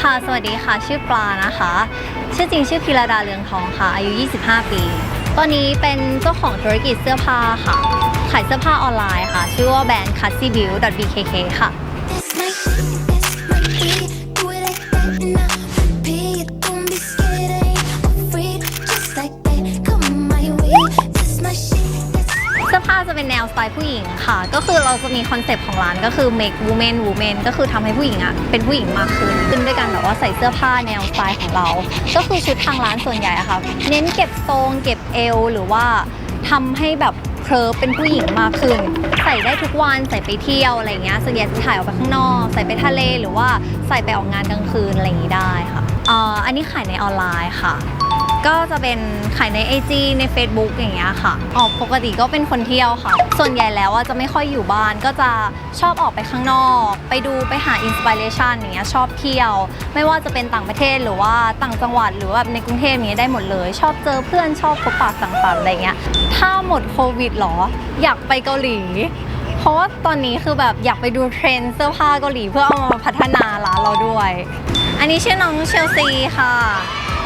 ค่ะสวัสดีค่ะ ชื่อปลานะคะ ชื่อจริงชื่อพิรดาเรืองทองค่ะ อายุ 25 ปี ตอนนี้เป็นเจ้าของธุรกิจเสื้อผ้าค่ะ ขายเสื้อผ้าออนไลน์ค่ะ ชื่อว่าแบรนด์ c u t s y b u i l d BKK ค่ะ วสไตล์ผู้หญิงค่ะ ก็คือเราจะมีคอนเซปต์ของร้านก็คือ make woman woman ก็คือทำให้ผู้หญิงอะเป็นผู้หญิงมากขึ้นขึ้นด้วยกันแบบว่าใส่เสื้อผ้าแนวสไตล์ของเรา ก็คือชุดทางร้านส่วนใหญ่อะค่ะ เน้นเก็บทรงเก็บเอวหรือว่าทำให้แบบเคลิร์เป็นผู้หญิงมากขึ้น ใส่ได้ทุกวันใส่ไปเที่ยวอะไรเงี้ยส่วนใหญ่จะถ่ายออกไปข้างนอก ใส่ไปทะเลหรือว่าใส่ไปออกงานกลางคืนอะไรอย่างนี้ได้ค่ะอ่าอันนี้ขายในออนไลน์ค่ะ ก็จะเป็นขายใน IG ใน Facebook อย่างเงี้ยค่ะ ออกปกติก็เป็นคนเที่ยวค่ะ ส่วนใหญ่แล้วว่าจะไม่ค่อยอยู่บ้านก็จะชอบออกไปข้างนอก ไปดูไปหาอินสปิเรชันอย่างเงี้ยชอบเที่ยว ไม่ว่าจะเป็นต่างประเทศหรือว่าต่างจังหวัดหรือว่าในกรุงเทพเนี้ยได้หมดเลย ชอบเจอเพื่อนชอบพบปะสังสรรค์อะไรเงี้ยถ้าหมดโควิดเหรอ อยากไปเกาหลีเพราะว่าตอนนี้คือแบบอยากไปดูเทรนด์เสื้อผ้าเกาหลีเพื่อเอามาพัฒนาร้านเราด้วย อันนี้ชื่อน้องเชลซีค่ะ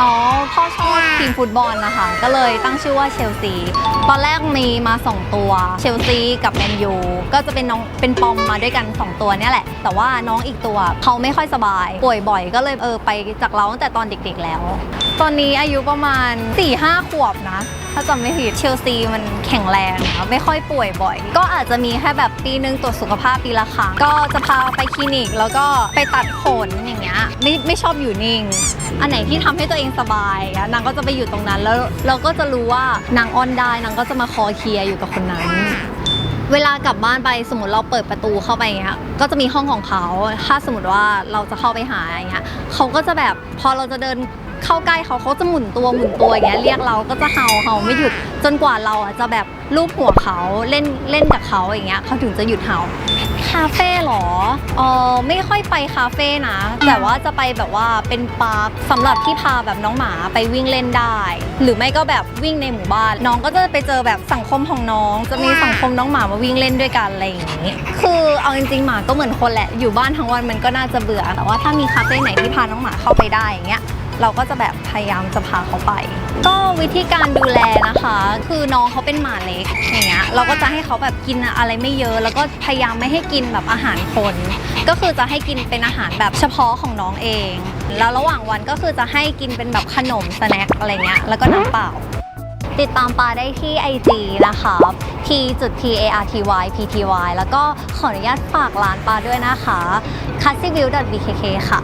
อ๋อพ่อชอบทีมฟุตบอลนะคะ ก็เลยตั้งชื่อว่าเชลซี ตอนแรกมีมา 2 ตัว เชลซีกับแมนยู ก็จะเป็นน้องเป็นปอมมาด้วยกัน 2 ตัวเนี่ยแหละ แต่ว่าน้องอีกตัวเขาไม่ค่อยสบาย ป่วยบ่อยก็เลยเออไปจากเราตั้งแต่ตอนเด็กๆแล้ว ตอนนี้อายุประมาณ 4-5 ขวบนะ ถ้าจำไม่ผิดเชลซีมันแข็งแรงนะไม่ค่อยป่วยบ่อย ก็อาจจะมีแค่แบบปีนึงตรวจสุขภาพปีละครั้งก็จะพาไปคลินิกแล้วก็ไปตัดขนอย่างเงี้ยไม่ไม่ชอบอยู่นิ่ง อันไหนที่ทำให้ตัวเองสบายอะนางก็จะไปอยู่ตรงนั้นแล้วเราก็จะรู้ว่านางอ้อนได้นางก็จะมาคอเคลียร์อยู่กับคนนั้น เวลากลับบ้านไปสมมติเราเปิดประตูเข้าไปอย่างเงี้ยก็จะมีห้องของเขา ถ้าสมมติว่าเราจะเข้าไปหาอย่างเงี้ยเขาก็จะแบบพอเราจะเดิน เข้าใกล้เขาเขาจะหมุนตัวหมุนตัวอย่างเงี้ยเรียกเราก็จะเห่าเห่าไม่หยุดจนกว่าเราอะจะแบบลูบหัวเขาเล่นเล่นกับเขาอย่างเงี้ยเขาถึงจะหยุดเห่าคาเฟ่เหรอเออไม่ค่อยไปคาเฟ่นะ แต่ว่าจะไปแบบว่าเป็นปาร์คสำหรับที่พาแบบน้องหมาไปวิ่งเล่นได้ หรือไม่ก็แบบวิ่งในหมู่บ้าน น้องก็จะไปเจอแบบสังคมของน้อง จะมีสังคมน้องหมามาวิ่งเล่นด้วยกันอะไรอย่างนี้ คือเอาจริงๆหมาก็เหมือนคนแหละ อยู่บ้านทั้งวันมันก็น่าจะเบื่อ แต่ว่าถ้ามีคาเฟ่ไหนที่พาน้องหมาเข้าไปได้อย่างเงี้ย เราก็จะแบบพยายามจะพาเขาไป ก็วิธีการดูแลนะคะ คือน้องเขาเป็นหมาเล็กอย่างเงี้ยเราก็จะให้เขาแบบกินอะไรไม่เยอะ แล้วก็พยายามไม่ให้กินแบบอาหารคน ก็คือจะให้กินเป็นอาหารแบบเฉพาะของน้องเอง แล้วระหว่างวันก็คือจะให้กินเป็นแบบขนมสแน็คอะไรเงี้ยแล้วก็น้ำเปล่าติดตามปาได้ที่ IG นะคะ p จุด t a r t y p t y แล้วก็ขออนุญาตฝากร้านปาด้วยนะคะ c a s s i v i l l bkk ค่ะ